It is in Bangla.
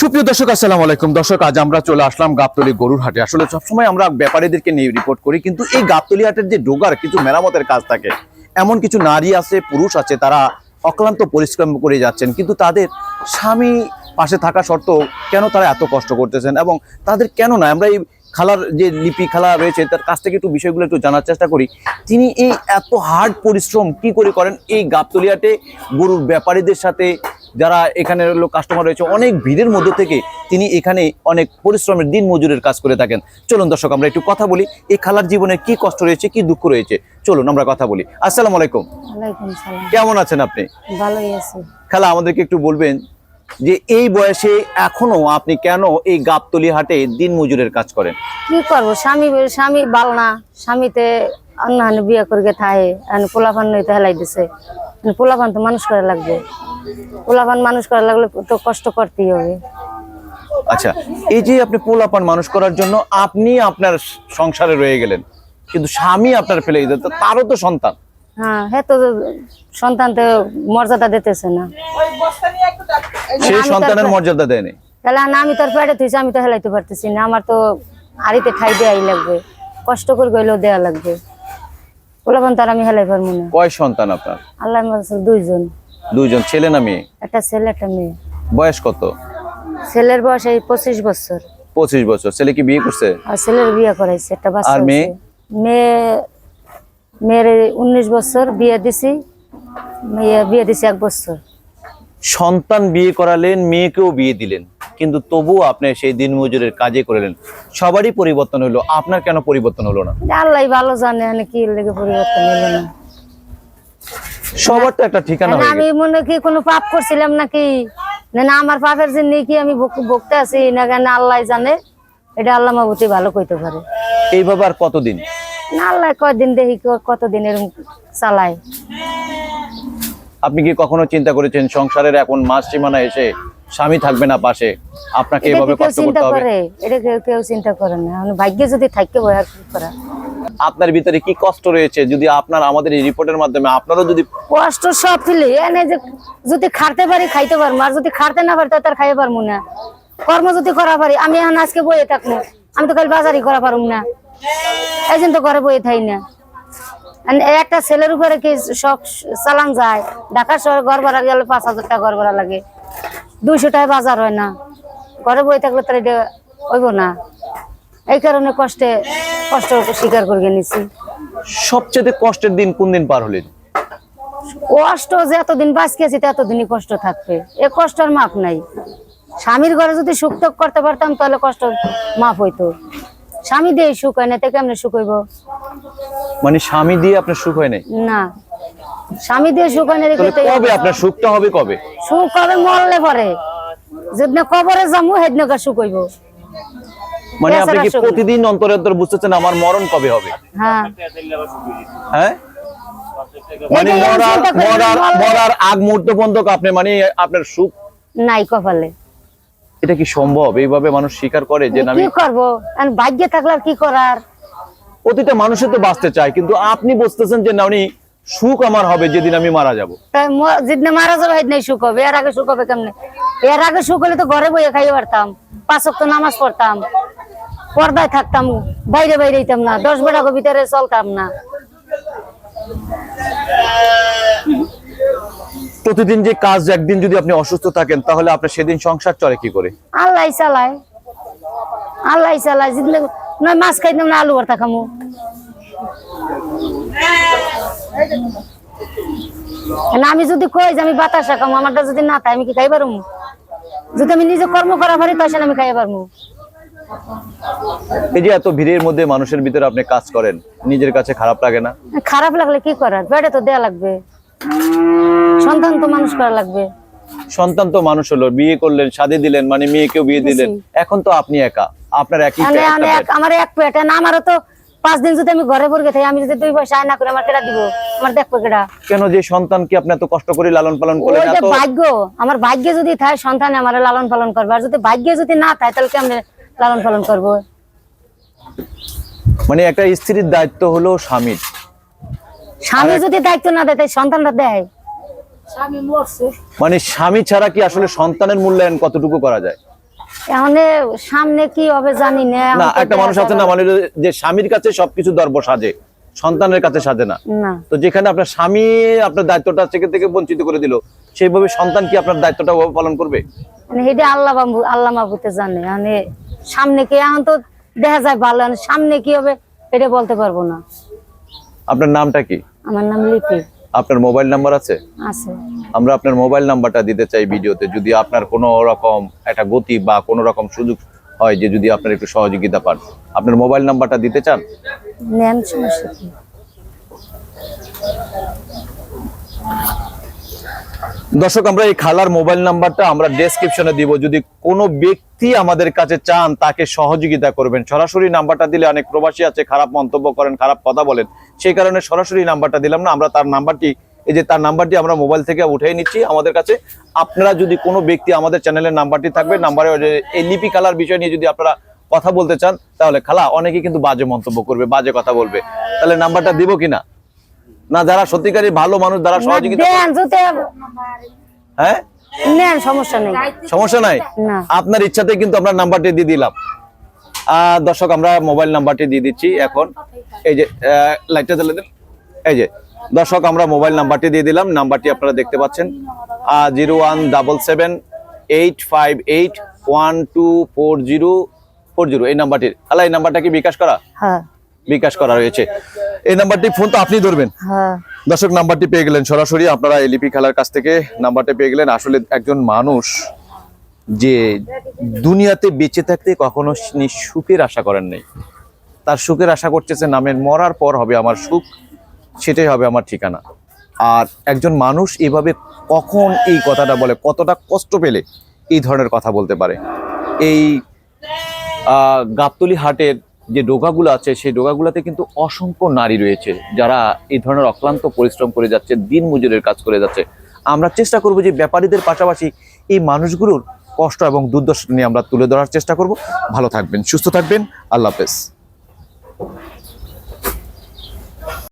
সুপ্রিয় দর্শক, আসসালামু আলাইকুম। দর্শক, আজ আমরা চলে আসলাম গাবতলি গরুর হাটে। আসলে সবসময় আমরা ব্যাপারীদেরকে নিয়ে রিপোর্ট করি, কিন্তু এই গাবতলি হাটের যে ডোগার, কিছু মেরামতের কাজ থাকে। এমন কিছু নারী আছে, পুরুষ আছে, তারা অক্লান্ত পরিশ্রম করে যাচ্ছেন, কিন্তু তাদের স্বামী পাশে থাকা সত্ত্বেও কেন তারা এত কষ্ট করতেছেন এবং তাদের কেন না আমরা এই খালার যে লিপি খালা রয়েছে, তার কাছ থেকে একটু বিষয়গুলো একটু জানার চেষ্টা করি। তিনি এই এত হার্ড পরিশ্রম কি করে করেন? এই গাবতলিয়াতে গরুর ব্যাপারীদের সাথে যারা এখানের লোক কাস্টমার রয়েছে অনেক ভিড়ের মধ্যে থেকে তিনি এখানে অনেক পরিশ্রমের দিন মজুরের কাজ করে থাকেন। চলুন দর্শক আমরা একটু কথা বলি এই খালার জীবনে কি কষ্ট রয়েছে কি দুঃখ রয়েছে? চলুন আমরা কথা বলি। আসসালামু আলাইকুম। কেমন আছেন আপনি? ভালোই আছি। খালা আমাদেরকে একটু বলবেন যে এই বয়সে এখনও আপনি কেন এই গাবতলি হাটে দিন মজুরের কাজ করেন? কি করব? স্বামী স্বামী বাল না স্বামীতে অন্য বিয়ে করে থাহে পোলাপান নইতে হেলাই দিছে পোলাপান তো মানুষ করে লাগবে। পোলাপান মানুষ করা লাগলে তো কষ্ট করতেই হবে। আচ্ছা এই যে আপনি পোলাপান মানুষ করার জন্য আপনি আপনার সংসারে রয়ে গেলেন কিন্তু স্বামী আপনার ফেলে দিতে তারও তো সন্তান। হ্যাঁ হ্যাঁ তো মর্যাদা দিতেছে না। সেই সন্তানের মর্যাদা দেয়নি। তাহলে না আমি তোর পেটে থুইছি আমি তো হেলাইতে পারতেছি না আমার তো হাড়িতে ঠাই দেয়াই লাগবে কষ্ট করে গইলেও দেয়া লাগবে। পোলাপান তার আমি হেলাই পারব না। কয় সন্তান আপনার? আল্লাহ দুইজন। দুইজন ছেলে না মেয়ে? একটা ছেলে একটা মেয়ে। বয়স কত? ছেলের বয়স এই পঁচিশ বছর। পঁচিশ বছর। ছেলে কি বিয়ে করছে? আর ছেলের বিয়ে করাইছে একটা বাচ্চা আর মেয়ে? মেয়ে মেয়ের উনিশ বছর বিয়ে দিছি মেয়ে বিয়ে দিছি এক বছর। সন্তান বিয়ে করালেন মেয়েকেও বিয়ে দিলেন। কিন্তু তবুও আপনি সেই দিন মজুরের কাজে করলেন। সবারই পরিবর্তন হলো আপনার কেন পরিবর্তন হলো না? আল্লাহ ভালো জানে কি লেগে পরিবর্তন হলো না। সবার তো একটা ঠিকানা আমি মনে কি কোনো পাপ করছিলাম নাকি? না না আমার পাপের জন্য কি আমি ভোগ- ভোগতে আছি? না কেন আল্লাহ জানে। এটা আল্লাহ মাবুতি ভালো কইতে পারে। এইভাবে আর কতদিন? না আল্লাহ কয়দিন দেখি কতদিন এরকম চালায়। আপনি কি কখনো চিন্তা করেছেন সংসারের এখন মাস সীমানা এসে স্বামী থাকবে না পাশে আপনাকে এভাবে কষ্ট করতে হবে? এটা কেউ কেউ চিন্তা করে না। মানে ভাগ্যে যদি থাকতে বই আর কি করা? আপনার ভিতরে কি কষ্ট রয়েছে? যদি আপনার আমাদের এই রিপোর্টের মাধ্যমে আপনারও যদি কষ্ট সব ফেলে এনে যে যদি খাটতে পারি খাইতে পারব। আর যদি খাটতে না পারি তার খাইতে পারব না। কর্ম যদি করা পারি আমি এখন আজকে বইয়ে থাকব। আমি তো কাল বাজারই করা পারব না। এই জন্য তো ঘরে বইয়ে থাই না। একটা ছেলের উপরে কি সব চালান যায়? ঢাকা শহরে ঘর ভাড়া গেলে পাঁচ হাজার টাকা ঘর ভাড়া লাগে। দুইশো টাকা বাজার হয় না। ঘরে বই থাকলে তার এটা হইব না। এই কারণে কষ্টে কষ্ট স্বীকার করে নিছি। সবচেয়ে কষ্টের দিন কোন দিন পার হলেন? কষ্ট যে এতদিন বাঁচকেছি এতদিনই কষ্ট থাকবে। এ কষ্টের মাপ নাই। স্বামীর ঘরে যদি সুখ করতে পারতাম তাহলে কষ্ট মাপ হইতো। স্বামী দিয়ে সুখ হয় না তে কেমনে সুখ হইব? মানে স্বামী দিয়ে আপনার সুখ হয় নাই? না। স্বামী দিয়ে সুখ না দেখে তাহলে তো কবে আপনার সুখটা হবে কবে? সুখ মরলে পরে? যেদিন কবরে যাব সুখ হইব। মানে আপনি কি। প্রতিদিন অন্তরে অন্তর বুঝতেছেন আমার মরণ কবে হবে? হ্যাঁ। হ্যাঁ? মানে মরার মরার মরার আগ মুহূর্ত পর্যন্ত আপনি মানে আপনার সুখ নাই কপালে। এটা কি সম্ভব? এইভাবে মানুষ স্বীকার করে যে না, আমি কি করব? ভাগ্যে থাকলে আর কি করার? প্রতিটা মানুষের তো বাঁচতে চায় কিন্তু আপনি বুঝতেছেন যে না উনি সুখ আমার হবে যেদিন আমি মারা যাব। যেদিন মারা যাবে সেদিন সুখ হবে। এর আগে সুখ হবে কেমনে? এর আগে সুখ হলে তো ঘরে বইয়ে খাইয়ে পারতাম পাঁচ তো নামাজ পড়তাম। পর্দায় থাকতাম। বাইরে বাইরে হইতাম না। দশ বেড়া ভিতরে চলতাম না। প্রতিদিন যে কাজ একদিন যদি আপনি অসুস্থ থাকেন তাহলে আপনার সেদিন সংসার চলে কি করে? আল্লাহ চালায়। আল্লাহ চালায়। যেদিন নয় মাছ খাইতাম না আলু ভর্তা খামু। না আমি যদি কই যে আমি বাতাসা খামু আমারটা যদি না খাই আমি কি খাই পারব যদি আমি নিজে কর্ম করা পারি আমি খাই পারব এই যে এত ভিড়ের মধ্যে মানুষের ভিতরে আপনি কাজ করেন নিজের কাছে খারাপ লাগে না? খারাপ লাগলে কি করার? পেটে তো দেয়া লাগবে। সন্তান তো মানুষ করা লাগবে। সন্তান তো মানুষ হলো বিয়ে করলেন শাদী দিলেন মানে মেয়েকেও বিয়ে দিলেন। এখন তো আপনি একা আপনার একই আমি এক- আমার এক পেটে না আমারও তো পাঁচ দিন যদি আমি ঘরে পড়ে থাকি আমি যদি দুই পয়সা আয় না করে আমার কেটা দিব? আমার দেখব কেটা কেন যে সন্তান কি আপনি এত কষ্ট করে লালন পালন করলেন ওই যে এত ভাগ্য আমার ভাগ্যে যদি থাকে সন্তান আমার লালন পালন করবে। আর যদি ভাগ্যে যদি না থাকে তাহলে কেমনে লালন পালন করব? মানে একটা স্ত্রীর দায়িত্ব হলো স্বামীর স্বামী যদি দায়িত্ব না দেয় তাই সন্তানটা দেয়। মানে স্বামী ছাড়া কি আসলে সন্তানের মূল্যায়ন কতটুকু করা যায়? এখন সামনে কি হবে জানি না না একটা মানুষ আছে না মানে যে স্বামীর কাছে সবকিছু দর্ব সাজে সন্তানের কাছে সাজে না। তো যেখানে আপনার স্বামী আপনার দায়িত্বটা সেখান থেকে বঞ্চিত করে দিল সেইভাবে সন্তান কি আপনার দায়িত্বটা পালন করবে? মানে এটা আল্লাহ আল্লাহ মাহবুতে জানে মানে সামনে কি এখন তো দেখা যায় ভালো সামনে কি হবে এটা বলতে পারব না। আপনার নামটা কি? আমার নাম লিপি। আপনার মোবাইল নাম্বার আছে? আছে। আমরা আপনার মোবাইল নাম্বারটা দিতে চাই ভিডিওতে। যদি আপনার কোনো রকম একটা গতি বা কোনো রকম সুযোগ হয় যে যদি আপনার একটু সহযোগিতা পান। আপনার মোবাইল নাম্বারটা দিতে চান? নেন সমস্যা দর্শক, আমরা এই খালার মোবাইল নাম্বারটা আমরা ডেসক্রিপশনে দিব। যদি কোনো ব্যক্তি আমাদের কাছে চান, তাকে সহযোগিতা করবেন। সরাসরি নাম্বারটা দিলে অনেক প্রবাসী আছে, খারাপ মন্তব্য করেন, খারাপ কথা বলেন। সেই কারণে সরাসরি নাম্বারটা দিলাম না। আমরা তার নাম্বারটি, এই যে তার নাম্বারটি আমরা মোবাইল থেকে উঠে নিচ্ছি আমাদের কাছে। আপনারা যদি কোনো ব্যক্তি আমাদের চ্যানেলের নাম্বারটি থাকবে, নাম্বারে এই লিপি কালার বিষয় নিয়ে যদি আপনারা কথা বলতে চান, তাহলে খালা অনেকে কিন্তু বাজে মন্তব্য করবে, বাজে কথা বলবে। তাহলে নাম্বারটা দিব কিনা? না যারা সত্যিকারী ভালো মানুষ যারা সহযোগিতা হ্যাঁ? নেন সমস্যা নেই। সমস্যা নাই? আপনার ইচ্ছাতে কিন্তু আমরা নাম্বারটি দিয়ে দিলাম। দর্শক আমরা মোবাইল নাম্বারটি দিয়ে দিচ্ছি এখন। এই যে লাইটটা জ্বালিয়ে দিন। এই যে দর্শক আমরা মোবাইল নাম্বারটি দিয়ে দিলাম। নাম্বারটি আপনারা দেখতে পাচ্ছেন। Zero one double seven eight five eight one two four zero four zero. এই নাম্বারটির। আলা এই নাম্বারটা কি বিকাশ করা? হ্যাঁ। বিকাশ করা রয়েছে। এই নাম্বারটি ফোন তো আপনি ধরবেন। হ্যাঁ। দর্শক নাম্বারটি পেয়ে গেলেন সরাসরি। আপনারা এলিপি খেলার কাছ থেকে নাম্বারটা পেয়ে গেলেন। আসলে একজন মানুষ যে দুনিয়াতে বেঁচে থাকতে কখনো সুখের আশা করেন নাই। তার সুখের আশা করতেছে নামের মরার পর হবে আমার সুখ সেটাই হবে আমার ঠিকানা। আর একজন মানুষ এভাবে কখন এই কথাটা বলে কতটা কষ্ট পেলে এই ধরনের কথা বলতে পারে? এই গাবতলি হাটের যে ডোগাগুলো আছে, সেই ডোগাগুলোতে কিন্তু অসংখ্য নারী রয়েছে যারা এই ধরনের অক্লান্ত পরিশ্রম করে যাচ্ছে, দিন মজুরের কাজ করে যাচ্ছে। আমরা চেষ্টা করব যে ব্যাপারীদের পাশাপাশি এই মানুষগুলোর কষ্ট এবং দুর্দশা নিয়ে আমরা তুলে ধরার চেষ্টা করব। ভালো থাকবেন, সুস্থ থাকবেন। আল্লাহ হাফেজ।